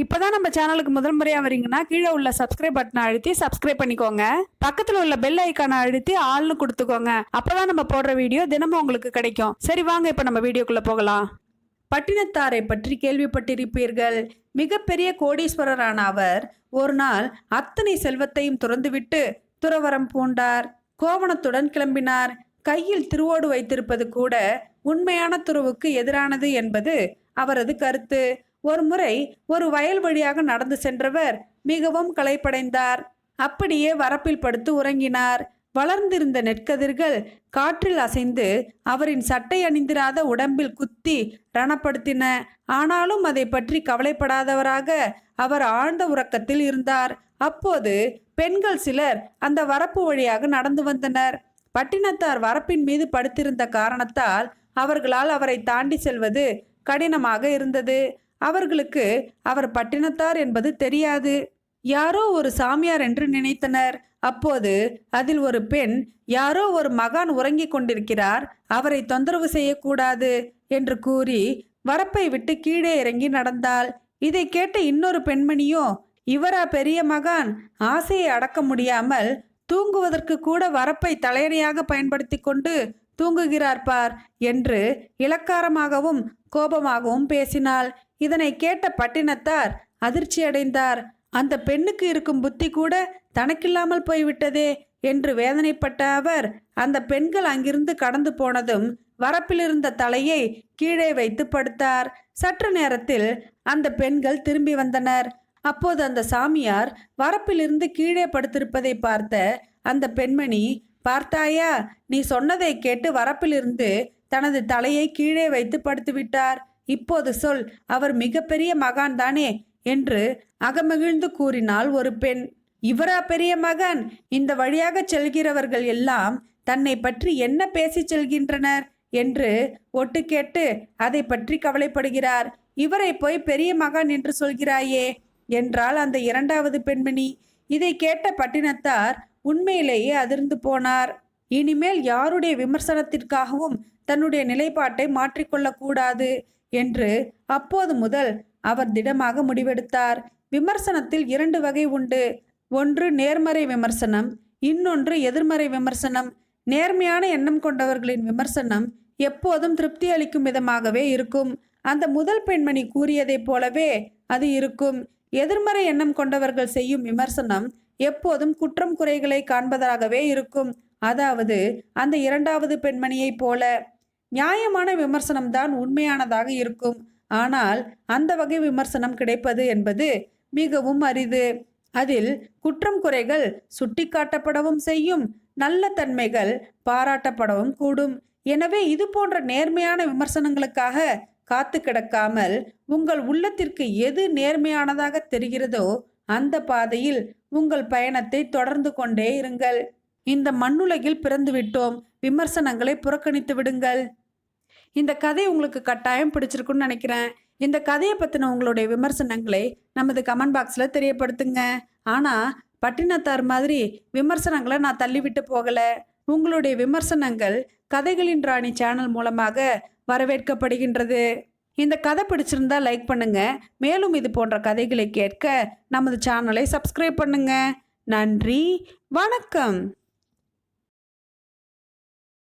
இப்போதான் நம்ம சேனலுக்கு முதல் முறையாக வரீங்கன்னா கீழே உள்ள சப்ஸ்கிரைப் பட்டனை அழுத்தி சப்ஸ்கிரைப் பண்ணிக்கோங்க. பக்கத்தில் உள்ள பெல் ஐக்கானை அழுத்தி ஆள்னு கொடுத்துக்கோங்க. அப்போதான் நம்ம போடுற வீடியோ தினமும் உங்களுக்கு கிடைக்கும். சரி வாங்க இப்போ நம்ம வீடியோக்குள்ளே போகலாம். பட்டினத்தாரை பற்றி கேள்விப்பட்டிருப்பீர்கள். மிகப்பெரிய கோடீஸ்வரரான அவர் ஒரு நாள் அத்தனை செல்வத்தையும் துறந்துவிட்டு துறவரம் பூண்டார். கோவணத்துடன் கிளம்பினார். கையில் திருவோடு வைத்திருப்பது கூட உண்மையான துறவுக்கு எதிரானது என்பது அவரது கருத்து. ஒரு முறை ஒரு வயல் வழியாக நடந்து சென்றவர் மிகவும் களைப்படைந்தார். அப்படியே வரப்பில் படுத்து உறங்கினார். வளர்ந்திருந்த நெற்கதிர்கள் காற்றில் அசைந்து அவரின் சட்டை அணிந்திராத உடம்பில் குத்தி ரணப்படுத்தின. ஆனாலும் அதை பற்றி கவலைப்படாதவராக அவர் ஆழ்ந்த உறக்கத்தில் இருந்தார். அப்போது பெண்கள் சிலர் அந்த வரப்பு வழியாக நடந்து வந்தனர். பட்டினத்தார் வரப்பின் மீது படுத்திருந்த காரணத்தால் அவர்களால் அவரை தாண்டி செல்வது கடினமாக இருந்தது. அவர்களுக்கு அவர் பட்டினத்தார் என்பது தெரியாது. யாரோ ஒரு சாமியார் என்று நினைத்தனர். அப்போது அதில் ஒரு பெண் யாரோ ஒரு மகான் உறங்கிக் கொண்டிருக்கிறார் அவரை தொந்தரவு செய்யக்கூடாது என்று கூறி வரப்பை விட்டு கீழே இறங்கி நடந்தாள். இதை கேட்ட இன்னொரு பெண்மணியோ இவரா பெரிய மகான் ஆசையை அடக்க முடியாமல் தூங்குவதற்கு கூட வரப்பை தலையணையாக பயன்படுத்தி கொண்டு தூங்குகிறார் பார் என்று இலக்காரமாகவும் கோபமாகவும் பேசினாள். இதனை கேட்ட பட்டினத்தார் அதிர்ச்சியடைந்தார். அந்த பெண்ணுக்கு இருக்கும் புத்தி கூட தனக்கில்லாமல் போய்விட்டதே என்று வேதனைப்பட்ட அவர் அந்த பெண்கள் அங்கிருந்து கடந்து போனதும் வரப்பிலிருந்த தலையை கீழே வைத்து படுத்தார். சற்று நேரத்தில் அந்த பெண்கள் திரும்பி வந்தனர். அப்போது அந்த சாமியார் வரப்பிலிருந்து கீழே படுத்திருப்பதை பார்த்த அந்த பெண்மணி பார்த்தாயா நீ சொன்னதை கேட்டு வரப்பிலிருந்து தனது தலையை கீழே வைத்து படுத்துவிட்டார். இப்போது சொல் அவர் மிகப்பெரிய மகான் தானே என்று அகமகிழ்ந்து கூறினாள் ஒரு பெண். இவரா பெரிய மகன்? இந்த வழியாக செல்கிறவர்கள் எல்லாம் தன்னை பற்றி என்ன பேசிச் செல்கின்றனர் என்று ஒட்டு கேட்டு அதை பற்றி கவலைப்படுகிறார். இவரை போய் பெரிய மகான் என்று சொல்கிறாயே என்றாள் அந்த இரண்டாவது பெண்மணி. இதை கேட்ட பட்டினத்தார் உண்மையிலேயே அதிர்ந்து போனார். இனிமேல் யாருடைய விமர்சனத்திற்காகவும் தன்னுடைய நிலைப்பாட்டை மாற்றிக்கொள்ளக்கூடாது என்று அப்போது முதல் அவர் திடமாக முடிவெடுத்தார். விமர்சனத்தில் இரண்டு வகை உண்டு. ஒன்று நேர்மறை விமர்சனம் இன்னொன்று எதிர்மறை விமர்சனம். நேர்மையான எண்ணம் கொண்டவர்களின் விமர்சனம் எப்போதும் திருப்தி அளிக்கும் விதமாகவே இருக்கும். அந்த முதல் பெண்மணி கூறியதைப் போலவே அது இருக்கும். எதிர்மறை எண்ணம் கொண்டவர்கள் செய்யும் விமர்சனம் எப்போதும் குற்றம் குறைகளை காண்பதாகவே இருக்கும். அதாவது அந்த இரண்டாவது பெண்மணியைப் போல நியாயமான விமர்சனம்தான் உண்மையானதாக இருக்கும். ஆனால் அந்த வகை விமர்சனம் கிடைப்பது என்பது மிகவும் அரிது. அதில் குற்றம் குறைகள் சுட்டிக்காட்டப்படவும் செய்யும் நல்ல தன்மைகள் பாராட்டப்படவும் கூடும். எனவே இது போன்ற நேர்மையான விமர்சனங்களுக்காக காத்து கிடக்காமல் உங்கள் உள்ளத்திற்கு எது நேர்மையானதாக தெரிகிறதோ அந்த பாதையில் உங்கள் பயணத்தை தொடர்ந்து கொண்டே இருங்கள். இந்த மண்ணுலகில் பிறந்துவிட்டோம். விமர்சனங்களை புறக்கணித்து விடுங்கள். இந்த கதை உங்களுக்கு கட்டாயம் பிடிச்சிருக்குன்னு நினைக்கிறேன். இந்த கதையை பற்றின உங்களுடைய விமர்சனங்களை நமது கமெண்ட் பாக்ஸில் தெரியப்படுத்துங்க. ஆனால் பட்டினத்தார் மாதிரி விமர்சனங்களை நான் தள்ளிவிட்டு போகலை. உங்களுடைய விமர்சனங்கள் கதைகளின் ராணி சேனல் மூலமாக வரவேற்கப்படுகின்றது. இந்த கதை பிடிச்சிருந்தா லைக் பண்ணுங்க. மேலும் இது போன்ற கதைகளை கேட்க நமது சேனலை சப்ஸ்கிரைப் பண்ணுங்க. நன்றி. வணக்கம்.